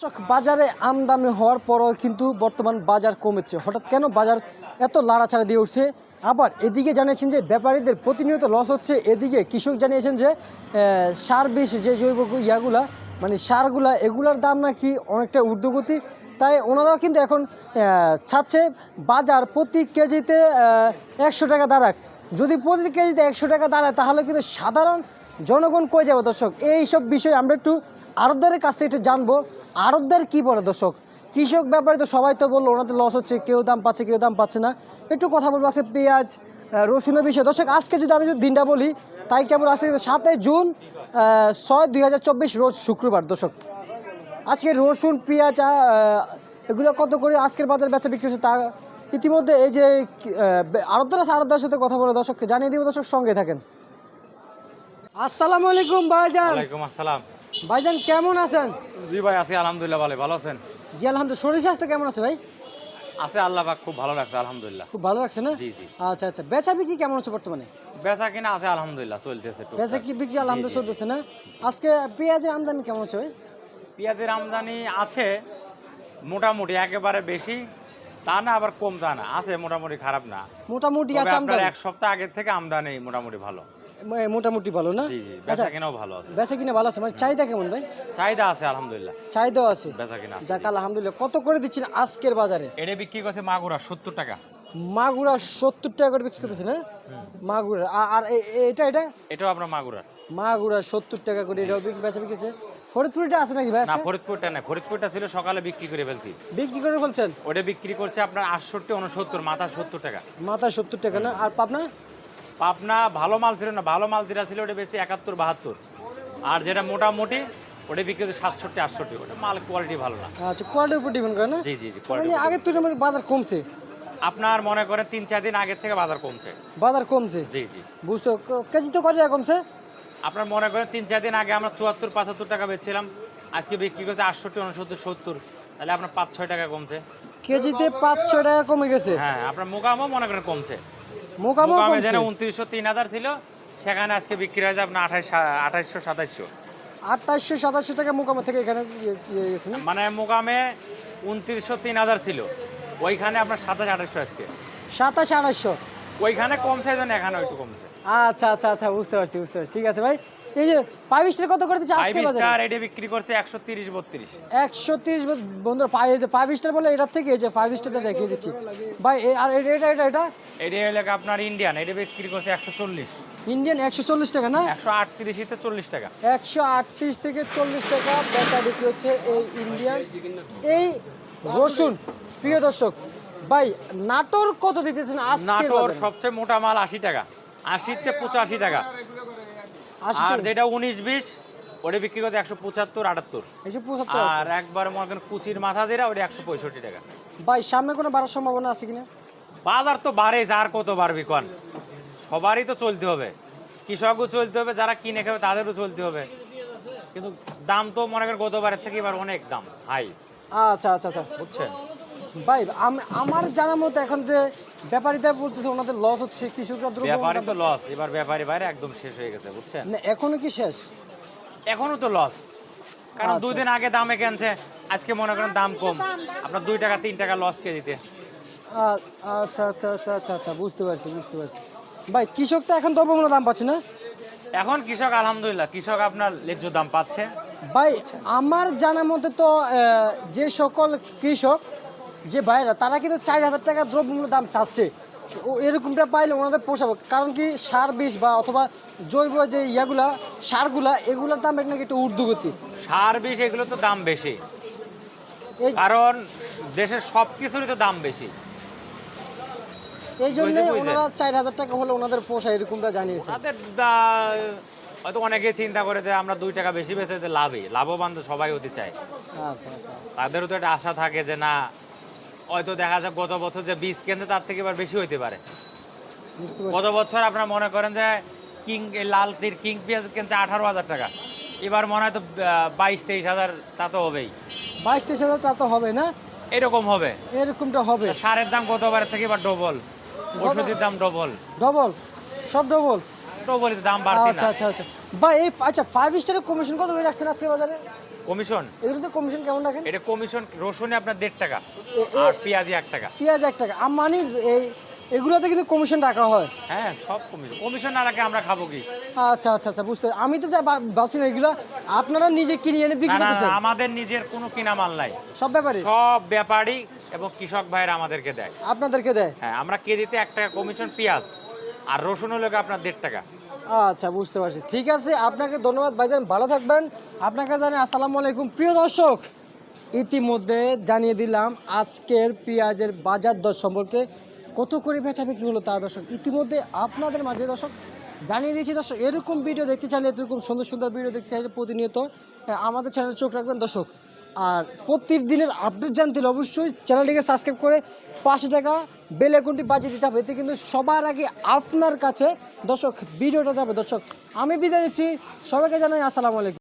দর্শক, বাজারে আমদানি হওয়ার পরও কিন্তু বর্তমান বাজার কমেছে। হঠাৎ কেন বাজার এত লাড়াছাড়া দিয়ে উঠছে? আবার এদিকে জানিয়েছেন যে ব্যাপারীদের প্রতিনিয়ত লস হচ্ছে। এদিকে কৃষক জানিয়েছেন যে সার বিষ যে জৈব ইয়াগুলা মানে সারগুলা এগুলার দাম নাকি অনেকটা ঊর্ধ্বগতি। তাই ওনারাও কিন্তু এখন ছাড়ছে বাজার প্রতি কেজিতে একশো টাকা দাঁড়াক। যদি প্রতি কেজিতে একশো টাকা দাঁড়ায় তাহলে কিন্তু সাধারণ জনগণ কই যাবে দর্শক? এই সব বিষয়ে আমরা একটু আড়তদারের কাছ থেকে একটু জানব। আড়তদার কি বলে দর্শক? কৃষক ব্যাপারে তো সবাই তো বলল, ওনাদের লস হচ্ছে, কেউ দাম পাচ্ছে, কেউ দাম পাচ্ছে না। একটু কথা বলব আজকে পেঁয়াজ রসুনের বিষয়ে। দর্শক, আজকে যদি আমি যদি দিনটা বলি, তাই কেবল আজকে সাতই জুন ছয় দুই রোজ শুক্রবার দর্শক। আজকে রসুন, পেঁয়াজ এগুলো কত করে আজকের বাজার বেচা বিক্রি হচ্ছে তা ইতিমধ্যে এই যে আড়তদার আছে আড়তদার সাথে কথা বলে দর্শককে জানিয়ে দিব। দর্শক, সঙ্গে থাকেন। আসসালামু আলাইকুম ভাইজান। ওয়ালাইকুম আসসালাম। ভাইজান কেমন আছেন? জি ভাই আছি আলহামদুলিল্লাহ ভালো ভালো আছেন? জি আলহামদুলিল্লাহ। শরীর স্বাস্থ্য কেমন আছে ভাই? আছে আল্লাহ পাক খুব ভালো লাগছে আলহামদুলিল্লাহ। খুব ভালো লাগছে না? জি জি। আচ্ছা আচ্ছা। বেচা বিক্রি কেমন হচ্ছে বর্তমানে? বেচা কিনা আছে আলহামদুলিল্লাহ চলতেছে বেচা কি বিক্রি আলহামদুলিল্লাহ চলতেছে না? আজকে পেঁয়াজের আমদানি কেমন হচ্ছে ভাই? পেঁয়াজের আমদানি আছে মোটামুটি একেবারে বেশি। তা না আবার কম তা না। আছে মোটামুটি খারাপ না। মোটামুটি আছে আমদানি। এক সপ্তাহ আগের থেকে আমদানি মোটামুটি ভালো। মোটামুটি ভালো না? জি জি আচ্ছা বেচা কিনাও ভালো আছে। বেচা কিনে ভালো আছে। মানে চাহিদা কেমন ভাই? চাহিদা আছে আলহামদুলিল্লাহ। চাহিদাও আছে? বেচা কিনা যাক আলহামদুলিল্লাহ। কত করে দিচ্ছেন আজকের বাজারে? এটা বিক্রি করছে মাগুরা সত্তর টাকা। মাগুরা সত্তর টাকা করে বিক্রি করতেছে না মাগুরা আর এটা এটা? এটাও আপনার মাগুরা। মাগুরা সত্তর টাকা করে এটাও বিক্রি বেচা বিক্রি হচ্ছে। ফরিদপুরটা আছে নাকি ভাই না ফরিদপুরটা না ফরিদপুরটা ছিল সকালে বিক্রি করে ফেলছি। বিক্রি করে ফেলছেন? ওটা বিক্রি করছে আপনার আটষট্টি উনসত্তর মাথা সত্তর টাকা। মাথায় সত্তর টাকা না? আর পাবনা? পাবনা ভালো মাল ছিল না ভালো মাল যেটা ছিল ওটা বেশি একাত্তর বাহাত্তর। আর যেটা মোটামুটি ওটা বিক্রি হচ্ছে সাতষট্টি আটষট্টি। ওটা মাল কোয়ালিটি ভালো না। আচ্ছা কোয়ালিটির উপর ডিপেন্ড করে না? জি জি জি মানে আগের তুলনায় বাজার কমছে? আপনার মনে করেন তিন চার দিন আগের থেকে বাজার কমছে। বাজার কমছে? জি জি। বুঝছ কেজি তো কত কমছে? আপনার মনে করেন তিন চার দিন আগে আমরা চুয়াত্তর পঁচাত্তর টাকা বেচছিলাম। আজকে বিক্রি করছে আটষট্টি উনসত্তর সত্তর। তাহলে আপনার পাঁচ ছয় টাকা কমছে। কেজিতে পাঁচ ছয় টাকা কমে গেছে। হ্যাঁ আপনার মোকামও মনে করেন কমছে। মোকামো যেন উনত্রিশশো তিন হাজার ছিল সেখানে আজকে বিক্রি হয়েছে আপনার আঠাশ আঠাশশো সাতাশশো আঠাশশো সাতাশশো টাকা মোকামে থেকে এখানে ইয়ে- ইয়ে মানে মোকামে উনত্রিশশো তিন হাজার ছিল। ওইখানে আপনার সাতাশ আঠাশশো আজকে। সাতাশ আড়াইশো ওইখানে কমছে যেন এখানে একটু কমছে। আচ্ছা আচ্ছা আচ্ছা বুঝতে পারছি বুঝতে পারছি। ঠিক আছে ভাই। এই যে পাইবিশটা কত করে দিচ্ছে ফাইভ আজকে বাজারে? স্টার এটা বিক্রি করছে একশো তিরিশ বত্রিশ। একশো তিরিশ বন্ধুরা ফাইভ স্টার বলে এটার থেকে এই যে স্টারটা দেখিয়ে দিচ্ছি। ভাই আর এটা এটা এটা এটা? এটা হলো আপনার ইন্ডিয়ান এটা বিক্রি করছে একশো চল্লিশ। ইন্ডিয়ান একশো চল্লিশ টাকা না? একশো আটত্রিশিতে চল্লিশ টাকা। একশো আটত্রিশ থেকে চল্লিশ টাকা বেচা বিক্রি হচ্ছে এই ইন্ডিয়ান এই রসুন প্রিয় দর্শক ভাই নাটোর কত দিতেছেন নাটোর সবচেয়ে মোটা মাল আশি টাকা। আশিতে পঁচাশি টাকা। আর যেটা উনিশ বিশ ওটা বিক্রি করতে একশো পঁচাত্তর আটাত্তর। আর একবার মনে করেন কুচির মাথা যেটা ওটা একশো পঁয়ষট্টি টাকা। ভাই সামনে কোনো বাড়ার সম্ভাবনা আছে কিনা? বাজার তো বাড়ে যার কত বাড়বি কন। সবারই তো চলতে হবে। কৃষকও চলতে হবে যারা কিনে খাবে তাদেরও চলতে হবে। কিন্তু দাম তো মনে করেন গতবারের থেকে এবার অনেক দাম হাই। আচ্ছা আচ্ছা আচ্ছা। বুঝছেন? ভাই আম- আমার জানার মতো এখন যে ব্যাপারীরা বলতেছে ওনাদের লস হচ্ছে কৃষকরা দ্রব্য ব্যাপারই তো লস এবার ব্যাপারী বাইরে একদম শেষ হয়ে গেছে বুঝছেন? না, এখনও কি শেষ? এখনও তো লস কারণ আচ্ছা। দুই দিন আগে দামে কেনছে আজকে মনে করেন দাম কম। আপনার দুই টাকা তিন টাকা লস কে দিতে। আচ্ছা আচ্ছা আচ্ছা আচ্ছা আচ্ছা বুঝতে পারছি বুঝতে পারছি। ভাই কৃষক তো এখন দ্রব্যমূল্য দাম পাচ্ছে না? এখন কৃষক আলহামদুলিল্লাহ কৃষক আপনার ন্যায্য দাম পাচ্ছে। ভাই আমার জানা মতে তো আহ, যে সকল কৃষক যে ভাইরা তারা কিন্তু চার হাজার টাকা দ্রব্যমূল্য দাম চাচ্ছে। ও এরকমটা পাইলে ওনাদের পোষাবে। কারণ কি সার বিষ বা অথবা জৈব যে ইয়াগুলা সারগুলা এগুলোর দাম নাকি একটু ঊর্ধ্বগতি। সার বিষ এগুলো তো দাম বেশি। কারণ দেশের সব কিছুরই তো দাম বেশি। এই জন্য। ওনারা চার হাজার টাকা হলে ওনাদের পোষায় এরকমটা জানিয়েছে। তাদের হয়তো অনেকে চিন্তা করে যে আমরা দুই টাকা বেশি বেঁচে লাভই। লাভবান তো সবাই হতে চায়। আচ্ছা আচ্ছা। তাদেরও তো একটা আশা থাকে যে না হয়তো দেখা যায় গত বছর যে বীজ কেনছে তার থেকে এবার বেশি হইতে পারে। গত বছর আপনারা মনে করেন যে কিং লাল তীর কিং পেঁয়াজ কিনছে আঠারো হাজার টাকা। এবার মনে হয় তো বাইশ তেইশ হাজার তা তো হবেই। বাইশ তেইশ হাজার তা তো হবে না? এরকম হবে। এরকমটা হবে। সারের দাম গতবারের থেকে এবার ডবল। ওষুধের দাম ডবল। ডবল? সব ডবল? ডবল দাম বাড়ছে আচ্ছা আচ্ছা আচ্ছা। বা এই আচ্ছা ফাইভ স্টারের কমিশন কত করে রাখছেন আজকে বাজারে? কমিশন? এগুলোতে কমিশন কেমন রাখেন? এটা কমিশন রসুনে আপনার দেড় টাকা আর পেঁয়াজি এক টাকা। পেঁয়াজ এক টাকা। আম মানে এই এগুলোতে কিন্তু কমিশন রাখা হয়। হ্যাঁ সব কমিশন। কমিশন না রাখে আমরা খাব কি? আচ্ছা আচ্ছা আচ্ছা বুঝতে আমি তো যা ভাবছি এগুলো আপনারা নিজে কিনে এনে বিক্রি করতেছেন? আমাদের নিজের কোনো কিনা মাল নাই। সব ব্যাপারে? সব ব্যাপারী এবং কৃষক ভাইয়েরা আমাদেরকে দেয়। আপনাদেরকে দেয়? হ্যাঁ আমরা কেজিতে এক টাকা কমিশন পেঁয়াজ আর রসুন হলো আপনার দেড় টাকা। আচ্ছা বুঝতে পারছি। ঠিক আছে আপনাকে ধন্যবাদ ভাইজান ভালো থাকবেন। আপনাকে জানাই আসসালামু আলাইকুম। প্রিয় দর্শক ইতিমধ্যে জানিয়ে দিলাম আজকের পেঁয়াজের বাজার দর সম্পর্কে কত করে বেচা বিক্রি হলো তা দর্শক ইতিমধ্যে আপনাদের মাঝে দর্শক জানিয়ে দিয়েছি। দর্শক এরকম ভিডিও দেখতে চাইলে এরকম সুন্দর সুন্দর ভিডিও দেখতে চাইলে প্রতিনিয়ত আহ, আমাদের চ্যানেলে চোখ রাখবেন। দর্শক আর প্রতিদিনের আপডেট জানতে হলে অবশ্যই চ্যানেলটিকে সাবস্ক্রাইব করে পাশে থাকা বেল আইকনটি বাজিয়ে দিতে হবে। এতে কিন্তু সবার আগে আপনার কাছে দর্শক, ভিডিওটা যাবে। দর্শক, আমি বিদায় নিচ্ছি। সবাইকে জানাই আসসালামু আলাইকুম।